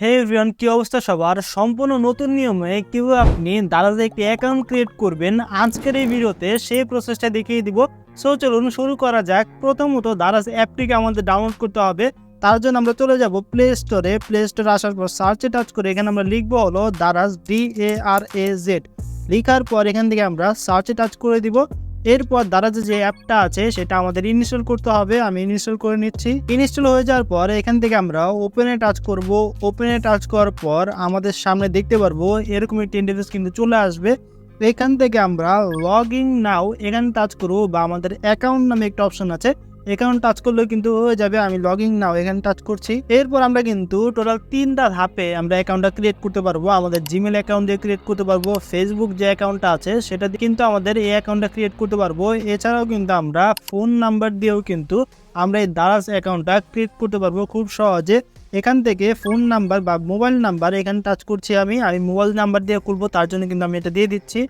হে everyone কি অবস্থা সবার? সম্পূর্ণ নতুন নিয়মে কীভাবে আপনি দারাজে একটি অ্যাকাউন্ট ক্রিয়েট করবেন, আজকের এই ভিডিওতে সেই প্রসেসটা দেখিয়ে দিব। সো চলুন শুরু করা যাক। প্রথমত দারাজ অ্যাপটিকে আমাদের ডাউনলোড করতে হবে। তার জন্য আমরা চলে যাব প্লে স্টোরে প্লে স্টোরে আসার পর সার্চে টাচ করে এখানে আমরা লিখব হলো Daraz D A R A Z লিখার পর এখান থেকে আমরা সার্চে টাচ করে দিব। এরপর দ্বারা যে অ্যাপটা আছে, সেটা আমাদের ইনস্টল করতে হবে। আমি ইনস্টল করে নিচ্ছি। ইনস্টল হয়ে যাওয়ার পর এখান থেকে আমরা ওপেনে টাচ করব। ওপেনে টাচ করার পর আমাদের সামনে দেখতে পারব, এরকম একটি ইন্টারফেস কিন্তু চলে আসবে। এখান থেকে আমরা লগ ইন নাও এখানে টাচ করব বা আমাদের অ্যাকাউন্ট নামে একটা অপশন আছে। অ্যাকাউন্ট টাচ করলেও কিন্তু হয়ে যাবে, আমি লগ ইন নাও এখানে টাচ করছি। এরপর আমরা কিন্তু টোটাল তিনটা ধাপে আমরা অ্যাকাউন্টটা ক্রিয়েট করতে পারব। আমাদের জিমেল অ্যাকাউন্ট দিয়ে ক্রিয়েট করতে পারব ফেসবুক যে অ্যাকাউন্টটা আছে, সেটা দিয়ে কিন্তু আমাদের এই অ্যাকাউন্টটা ক্রিয়েট করতে পারব। এছাড়াও কিন্তু আমরা ফোন নাম্বার দিয়েও কিন্তু আমরা এই দারাজ অ্যাকাউন্টটা ক্রিয়েট করতে পারব খুব সহজে। এখান থেকে ফোন নাম্বার বা মোবাইল নাম্বার এখানে টাচ করছি আমি আমি মোবাইল নাম্বার দিয়ে খুলবো তার জন্য কিন্তু আমি এটা দিয়ে দিচ্ছি।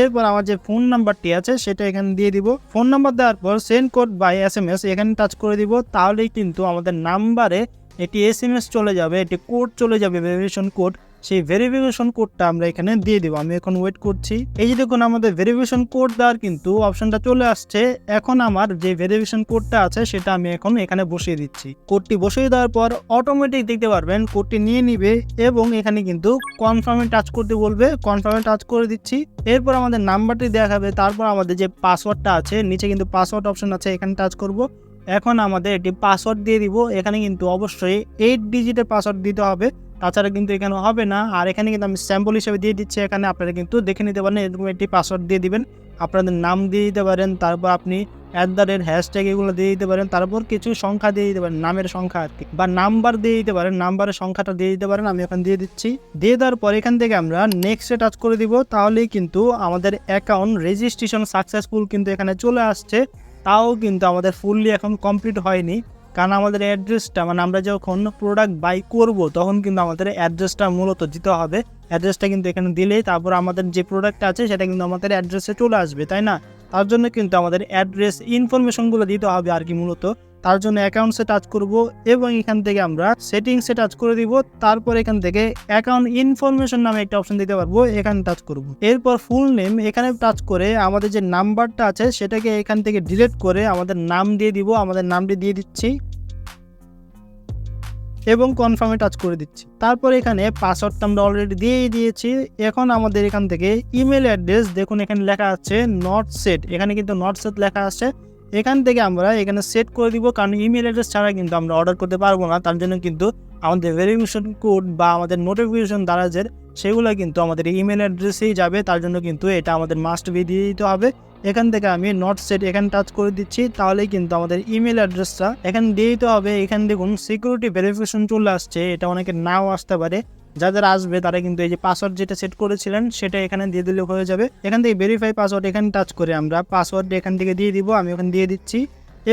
এরপর আমার যে ফোন নাম্বারটি আছে, সেটা এখানে দিয়ে দিব। ফোন নাম্বার দেওয়ার পর send code by S M S এখানে টাচ করে দিব, তাহলেই কিন্তু আমাদের নাম্বারে একটি এস এম এস চলে যাবে, একটি কোড চলে যাবে ভেরিফিকেশন কোড সেই ভেরিফিকেশন কোডটা আমরা এখানে দিয়ে দিব। আমি এখন ওয়েট করছি। এই যে দেখুন, আমাদের ভেরিফিকেশন কোড দেওয়ার কিন্তু অপশনটা চলে আসছে। এখন আমার যে ভেরিফিকেশন কোডটা আছে, সেটা আমি এখন এখানে বসিয়ে দিচ্ছি। কোডটি বসিয়ে দেওয়ার পর অটোমেটিক দেখতে পারবেন কোডটি নিয়ে নিবে এবং এখানে কিন্তু কনফার্মে টাচ করতে বলবে। কনফার্মে টাচ করে দিচ্ছি। এরপর আমাদের নাম্বারটি দেখাবে। তারপর আমাদের যে পাসওয়ার্ডটা আছে, নিচে কিন্তু পাসওয়ার্ড অপশন আছে, এখানে টাচ করব। এখন আমাদের একটি পাসওয়ার্ড দিয়ে দিব। এখানে কিন্তু অবশ্যই এইট ডিজিটের পাসওয়ার্ড দিতে হবে। তাছাড়া কিন্তু এখানে হবে না। আর এখানে কিন্তু আমি স্যাম্পল হিসেবে দিয়ে দিচ্ছি। এখানে আপনারা কিন্তু দেখে নিতে পারেন, এরকম একটি পাসওয়ার্ড দিয়ে দিবেন। আপনাদের নাম দিয়ে দিতে পারেন, তারপর আপনি অ্যাট দ্য রেট হ্যাশট্যাগ এগুলো দিয়ে দিতে পারেন, তারপর কিছু সংখ্যা দিয়ে দিতে পারেন, নামের সংখ্যা আর কি। বা নাম্বার দিয়ে দিতে পারেন নাম্বারের সংখ্যাটা দিয়ে দিতে পারেন, আমি এখন দিয়ে দিচ্ছি। দিয়ে দেওয়ার পর এখান থেকে আমরা নেক্সটে টাচ করে দিব, তাহলেই কিন্তু আমাদের অ্যাকাউন্ট রেজিস্ট্রেশন সাকসেসফুল কিন্তু এখানে চলে আসছে। তাও কিন্তু আমাদের ফুললি এখন কমপ্লিট হয়নি। কারণ আমাদের অ্যাড্রেসটা মানে আমরা যখন প্রোডাক্ট বাই করব, তখন কিন্তু আমাদের অ্যাড্রেসটা মূলত দিতে হবে। অ্যাড্রেসটা কিন্তু এখানে দিলেই তারপর আমাদের যে প্রোডাক্টটা আছে, সেটা কিন্তু আমাদের অ্যাড্রেসে চলে আসবে, তাই না? তার জন্য কিন্তু আমাদের অ্যাড্রেস ইনফরমেশনগুলো দিতে হবে আর কি মূলত। তার জন্য অ্যাকাউন্টসে টাচ করব এবং এখান থেকে আমরা সেটিংসে টাচ করে দিব। তারপর এখান থেকে অ্যাকাউন্ট ইনফরমেশন নামে একটা অপশন দিতে পারব, এখানে টাচ করব। এরপর ফুল নেম এখানে টাচ করে আমাদের যে নাম্বারটা আছে সেটাকে এখান থেকে ডিলিট করে আমাদের নাম দিয়ে দিব, আমাদের নামটি দিয়ে দিচ্ছি। এবং কনফার্মে টাচ করে দিচ্ছি। তারপর এখানে পাসওয়ার্ডটা আমরা অলরেডি দিয়েই দিয়েছি। এখন আমাদের এখান থেকে ইমেল অ্যাড্রেস দেখুন এখানে লেখা আছে নট সেট এখানে কিন্তু নট সেট লেখা আছে। এখান থেকে আমরা এখানে সেট করে দিব, কারণ ইমেল অ্যাড্রেস ছাড়া কিন্তু আমরা অর্ডার করতে পারব না। তার জন্য কিন্তু আমাদের ভেরিফিকেশন কোড বা আমাদের নোটিফিকেশন দারাজের সেগুলো কিন্তু আমাদের ইমেল অ্যাড্রেসেই যাবে। তার জন্য কিন্তু এটা আমাদের মাস্ট বি দিয়ে দিতে হবে। এখান থেকে আমি নট সেট এখানে টাচ করে দিচ্ছি, তাহলেই কিন্তু আমাদের ইমেল অ্যাড্রেসটা এখানে দিয়ে দিতে হবে। এখানে দেখুন সিকিউরিটি ভেরিফিকেশন চলে আসছে। এটা অনেকে নাও আসতে পারে। যাদের আসবে, তারা কিন্তু এই যে পাসওয়ার্ড যেটা সেট করেছিলেন, সেটা এখানে দিয়ে দিলে হয়ে যাবে। এখান থেকে ভেরিফাই পাসওয়ার্ড এখানে টাচ করে আমরা পাসওয়ার্ড এখান থেকে দিয়ে দিব, আমি ওখানে দিয়ে দিচ্ছি।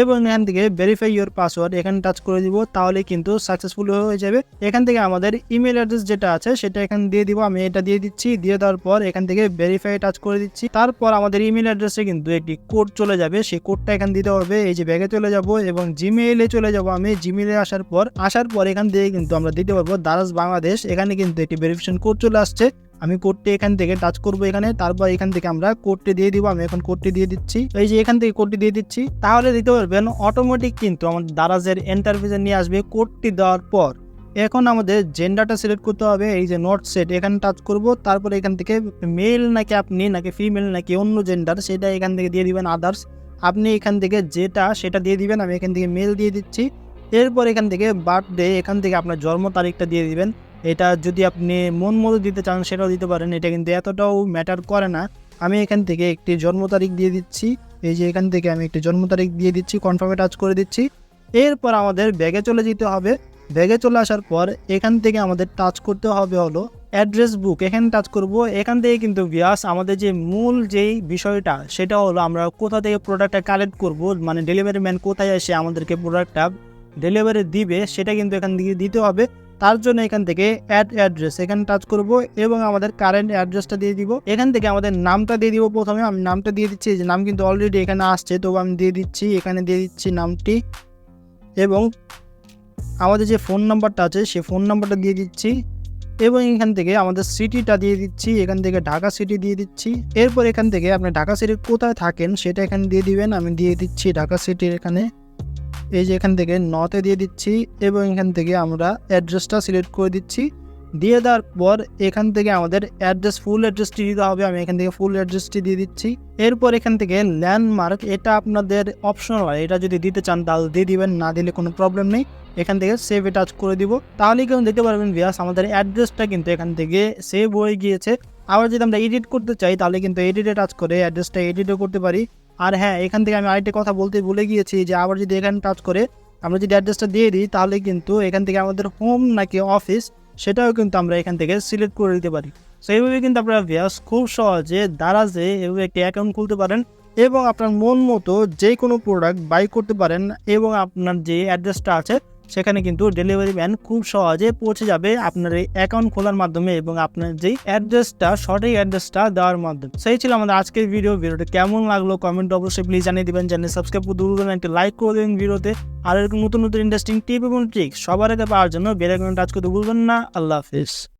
এবং এখান থেকে ভেরিফাই ইউর পাসওয়ার্ড এখানে টাচ করে দিব, তাহলে কিন্তু সাকসেসফুল হয়ে যাবে। এখান থেকে আমাদের ইমেল অ্যাড্রেস যেটা আছে, সেটা এখানে দিয়ে দিব। আমি এটা দিয়ে দিচ্ছি, দিয়ে দেওয়ার পর এখান থেকে ভেরিফাই টাচ করে দিচ্ছি। তারপর আমাদের ইমেল অ্যাড্রেসে কিন্তু একটি কোড চলে যাবে, সেই কোডটা এখানে দিতে হবে। এই যে ব্যাগে চলে যাব এবং জিমেইলে চলে যাব আমি। জিমেইলে আসার পর আসার পর এখান থেকে কিন্তু আমরা দিতে পারব দারাজ বাংলাদেশ এখানে কিন্তু একটি ভেরিফিকেশন কোড চলে আসছে। আমি কোডটি এখান থেকে টাচ করব এখানে, তারপর এখান থেকে আমরা কোডটি দিয়ে দিব, আমি এখন কোডটি দিয়ে দিচ্ছি। এই যে এখান থেকে কোডটি দিয়ে দিচ্ছি, তাহলে দিতে পারবেন অটোমেটিক কিন্তু আমাদের দারাজের এন্টারভিউজে নিয়ে আসবে কোডটি দেওয়ার পর। এখন আমাদের জেন্ডারটা সিলেক্ট করতে হবে, এই যে নট সেট এখানে টাচ করব, তারপর এখান থেকে মেল নাকি আপনি, নাকি ফিমেল নাকি অন্য জেন্ডার সেটা এখান থেকে দিয়ে দিবেন আদার্স আপনি এখান থেকে যেটা, সেটা দিয়ে দিবেন, আমি এখান থেকে মেল দিয়ে দিচ্ছি। এরপর এখান থেকে বার্থডে এখান থেকে আপনার জন্ম তারিখটা দিয়ে দিবেন। এটা যদি আপনি মন মতো দিতে চান, সেটাও দিতে পারেন। এটা কিন্তু এতটাও ম্যাটার করে না। আমি এখান থেকে একটি জন্ম তারিখ দিয়ে দিচ্ছি। এই যে এখান থেকে আমি একটি জন্ম তারিখ দিয়ে দিচ্ছি কনফার্মে টাচ করে দিচ্ছি। এরপর আমাদের ব্যাগে চলে যেতে হবে। ব্যাগে চলে আসার পর এখান থেকে আমাদের টাচ করতে হবে হলো অ্যাড্রেস বুক এখানে টাচ করব। এখান থেকে কিন্তু বিয়াস আমাদের যে মূল যেই বিষয়টা, সেটা হলো আমরা কোথা থেকে প্রোডাক্টটা কালেক্ট করব মানে ডেলিভারি ম্যান কোথায় এসে আমাদেরকে প্রোডাক্টটা ডেলিভারি দিবে, সেটা কিন্তু এখান থেকে দিতে হবে। তার জন্য এখান থেকে অ্যাড অ্যাড্রেস এখানে টাচ করব এবং আমাদের কারেন্ট অ্যাড্রেসটা দিয়ে দিব। এখান থেকে আমাদের নামটা দিয়ে দিব প্রথমে। আমি নামটা দিয়ে দিচ্ছি যে নাম কিন্তু অলরেডি এখানে আসছে, তবু আমি দিয়ে দিচ্ছি, এখানে দিয়ে দিচ্ছি নামটি। এবং আমাদের যে ফোন নাম্বারটা আছে সেই ফোন নাম্বারটা দিয়ে দিচ্ছি। এবং এখান থেকে আমাদের সিটিটা দিয়ে দিচ্ছি, এখান থেকে ঢাকা সিটি দিয়ে দিচ্ছি। এরপর এখান থেকে আপনি ঢাকা সিটির কোথায় থাকেন, সেটা এখানে দিয়ে দিবেন। আমি দিয়ে দিচ্ছি ঢাকা সিটির এখানে। এই যে এখান থেকে নতে দিয়ে দিচ্ছি এবং এখান থেকে আমরা অ্যাড্রেসটা সিলেক্ট করে দিচ্ছি। দিয়ে দেওয়ার পর এখান থেকে আমাদের অ্যাড্রেস ফুল অ্যাড্রেসটি দিতে হবে। আমি এখান থেকে ফুল অ্যাড্রেসটি দিয়ে দিচ্ছি। এরপর এখান থেকে ল্যান্ডমার্ক এটা আপনাদের অপশনাল এটা যদি দিতে চান তাহলে দিয়ে দিবেন, না দিলে কোনো প্রবলেম নেই। এখান থেকে সেভ টাচ করে দিব। তাহলেই কিন্তু দেখতে পারবেন ভিয়াস আমাদের অ্যাড্রেসটা কিন্তু এখান থেকে সেভ হয়ে গিয়েছে। আবার যদি আমরা এডিট করতে চাই, তাহলে কিন্তু এডিটে টাচ করে অ্যাড্রেসটা এডিটও করতে পারি। আর হ্যাঁ এখান থেকে আমি আরেকটা কথা বলতে ভুলে গিয়েছি যে আবার যদি এখানে টাচ করে আমরা যদি অ্যাড্রেসটা দিয়ে দিই, তাহলে কিন্তু এখান থেকে আমাদের হোম নাকি অফিস সেটাও কিন্তু আমরা এখান থেকে সিলেক্ট করে দিতে পারি। সো এইভাবে কিন্তু আপনারা ভিয়াস খুব সহজে দারাজে এভাবে একটি অ্যাকাউন্ট খুলতে পারেন এবং আপনার মন মতো যে কোনো প্রোডাক্ট বাই করতে পারেন এবং আপনার যে অ্যাড্রেসটা আছে সেখানে কিন্তু ডেলিভারি ম্যান খুব সহজে পৌঁছে যাবে আপনার এই অ্যাকাউন্ট খোলার মাধ্যমে এবং আপনার যেই অ্যাড্রেসটা সঠিক অ্যাড্রেসটা দেওয়ার মাধ্যমে। সেই ছিল আমাদের আজকের ভিডিও ভিডিওটা কেমন লাগল কমেন্ট অবশ্যই প্লিজ জানিয়ে দেবেন। জানিয়ে সাবস্ক্রাইব করে দূর একটি লাইক করে দেবেন ভিডিওতে। আর এরকম নতুন নতুন ইন্টারেস্টিং টিপ এবং ট্রিক সবার আগে পাওয়ার জন্য বেড়ে আইকন আজকে করতে ভুলবেন না। আল্লাহ হাফিজ।